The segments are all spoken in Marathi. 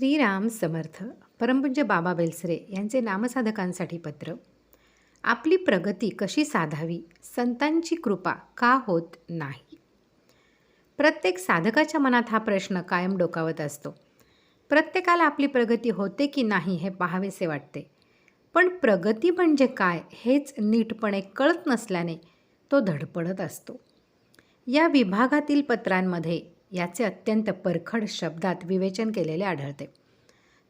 श्रीराम समर्थ परमपूज्य बाबा बेलसरे यांचे नामसाधकांसाठी पत्र. आपली प्रगती कशी साधावी? संतांची कृपा का होत नाही? प्रत्येक साधकाच्या मनात हा प्रश्न कायम डोकावत असतो. प्रत्येकाला आपली प्रगती होते की नाही हे पाहावेसे वाटते. पण प्रगती म्हणजे काय हेच नीटपणे कळत नसल्याने तो धडपडत असतो. या विभागातील पत्रांमध्ये याचे अत्यंत परखड शब्दात विवेचन केलेले आढळते.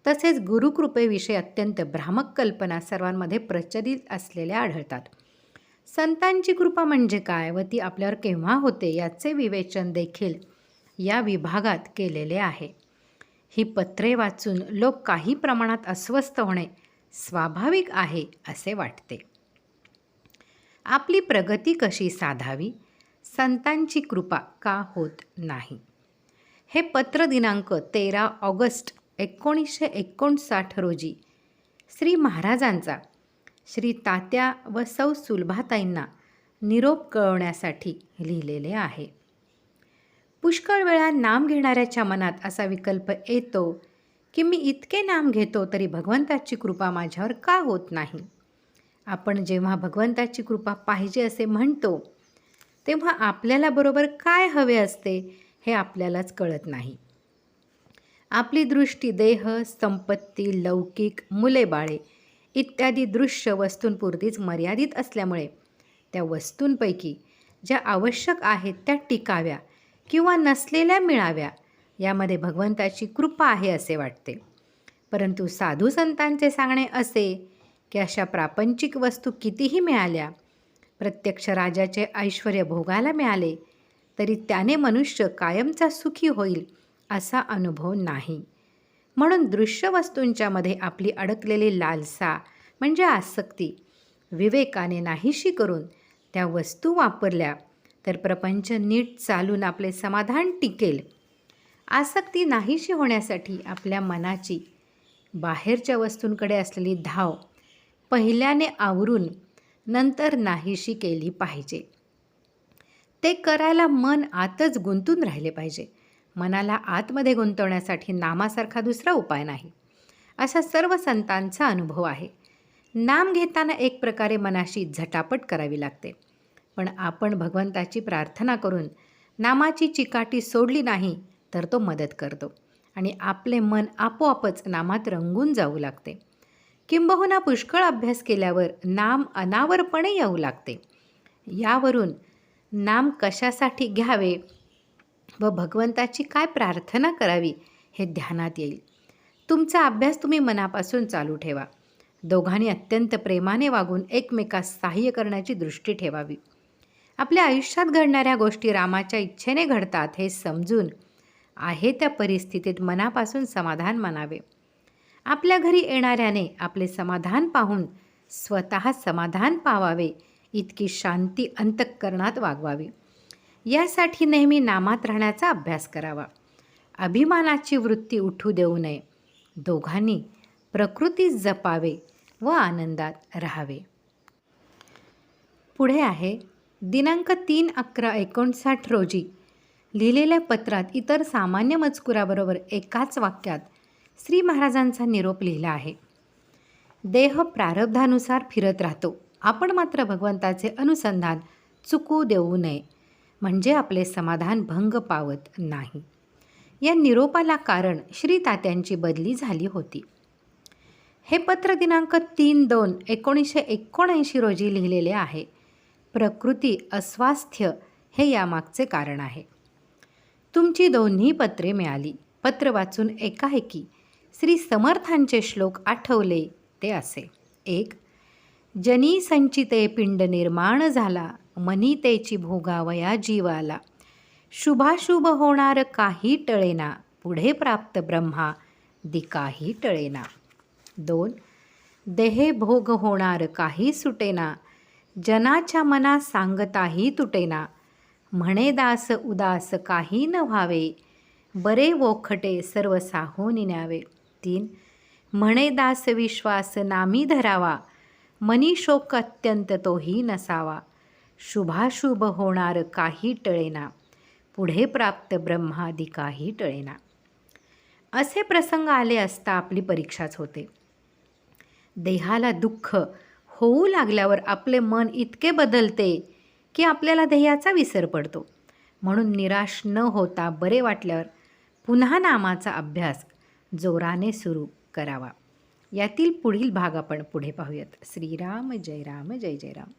तसेच गुरुकृपेविषयी अत्यंत भ्रामक कल्पना सर्वांमध्ये प्रचलित असलेल्या आढळतात. संतांची कृपा म्हणजे काय व ती आपल्यावर केव्हा होते याचे विवेचन देखील या विभागात केलेले आहे. ही पत्रे वाचून लोक काही प्रमाणात अस्वस्थ होणे स्वाभाविक आहे असे वाटते. आपली प्रगती कशी साधावी? संतांची कृपा का होत नाही? हे पत्र दिनांक तेरा ऑगस्ट एकोणीसशे एकोणसाठ रोजी श्री महाराजांचा श्री तात्या व सौ सुलभाताईंना निरोप कळवण्यासाठी लिहिलेले आहे. पुष्कळ वेळा नाम घेणाऱ्याच्या मनात असा विकल्प येतो की मी इतके नाम घेतो तरी भगवंताची कृपा माझ्यावर का होत नाही? आपण जेव्हा भगवंताची कृपा पाहिजे असे म्हणतो तेव्हा आपल्याला बरोबर काय हवे असते? हे आपल्यालाच कळत नाही. आपली दृष्टी देह संपत्ती लौकिक मुले बाळे इत्यादी दृश्य वस्तूंपुरतीच मर्यादित असल्यामुळे त्या वस्तूंपैकी ज्या आवश्यक आहेत त्या टिकाव्या किंवा नसलेल्या मिळाव्या यामध्ये भगवंताची कृपा आहे असे वाटते. परंतु साधू संतांचे सांगणे असे की अशा प्रापंचिक वस्तू कितीही मिळाल्या प्रत्यक्ष राजाचे ऐश्वर भोगायला मिळाले तरी त्याने मनुष्य कायमचा सुखी होईल असा अनुभव नाही. म्हणून दृश्य वस्तूंच्यामध्ये आपली अडकलेली लालसा म्हणजे आसक्ती विवेकाने नाहीशी करून त्या वस्तू वापरल्या तर प्रपंच नीट चालून आपले समाधान टिकेल. आसक्ती नाहीशी होण्यासाठी आपल्या मनाची बाहेरच्या वस्तूंकडे असलेली धाव पहिल्याने आवरून नंतर नाहीशी केली पाहिजे. ते करायला मन आतच गुंतून राहिले पाहिजे. मनाला आतमध्ये गुंतवण्यासाठी नामासारखा दुसरा उपाय नाही. असा सर्व संतांचा अनुभव आहे. नाम घेताना एक प्रकारे मनाशी झटापट करावी लागते. पण आपण भगवंताची प्रार्थना करून नामाची चिकाटी सोडली नाही तर तो मदत करतो आणि आपले मन आपोआपच नामात रंगून जाऊ लागते. किंबहुना पुष्कळ अभ्यास केल्यावर नाम अनावरपणे येऊ लागते. यावरून नाम कशासाठी घ्यावे व भगवंताची काय प्रार्थना करावी हे ध्यानात येईल. तुमचा अभ्यास तुम्ही मनापासून चालू ठेवा. दोघांनी अत्यंत प्रेमाने वागून एकमेकास सहाय्य करण्याची दृष्टी ठेवावी. आपल्या आयुष्यात घडणाऱ्या गोष्टी रामाच्या इच्छेने घडतात हे समजून आहे त्या परिस्थितीत मनापासून समाधान मानावे. आपल्या घरी येणाऱ्याने आपले समाधान पाहून स्वतः समाधान पावावे इतकी शांती अंतःकरणात वागवावी. यासाठी नेहमी नामात राहण्याचा अभ्यास करावा. अभिमानाची वृत्ती उठू देऊ नये. दोघांनी प्रकृतीच जपावे व आनंदात राहावे. पुढे आहे दिनांक तीन अकरा एकोणसाठ रोजी लिहिलेल्या पत्रात इतर सामान्य मजकुराबरोबर एकाच वाक्यात श्री महाराजांचा निरोप लिहिला आहे. देह प्रारब्धानुसार फिरत राहतो. आपण मात्र भगवंताचे अनुसंधान चुकू देऊ नये म्हणजे आपले समाधान भंग पावत नाही. या निरोपाला कारण श्री तात्यांची बदली झाली होती. हे पत्र दिनांक तीन दोन एकोणीसशे एकोणऐंशी रोजी लिहिलेले आहे. प्रकृती अस्वास्थ्य हे यामागचे कारण आहे. तुमची दोन्ही पत्रे मिळाली. पत्र वाचून एकाएकी श्री समर्थांचे श्लोक आठवले ते असे. एक जनी संचिते पिंड निर्माण झाला मनी तेची भोगावया जीवाला. शुभाशुभ होणार काही टळेना पुढे प्राप्त ब्रह्मा दिकाही टळेना. दोन देहे भोग होणार काही सुटेना जनाच्या मना सांगताही तुटेना. म्हणे दास उदास काही न व्हावे बरे वोखटे सर्व साहून न्यावे. तीन म्हणे दास विश्वास नामी धरावा मनी शोक अत्यंत तोही नसावा. शुभाशुभ होणार काही टळेना. पुढे प्राप्त ब्रह्मादी काही टळेना. असे प्रसंग आले असता आपली परीक्षाच होते. देहाला दुःख होऊ लागल्यावर आपले मन इतके बदलते की आपल्याला ध्येयाचा विसर पडतो. म्हणून निराश न होता बरे वाटल्यावर पुन्हा नामाचा अभ्यास जोराने सुरू करावा. यातील पुढील भाग आपण पुढे पाहूयात. श्रीराम जय राम जय जय राम.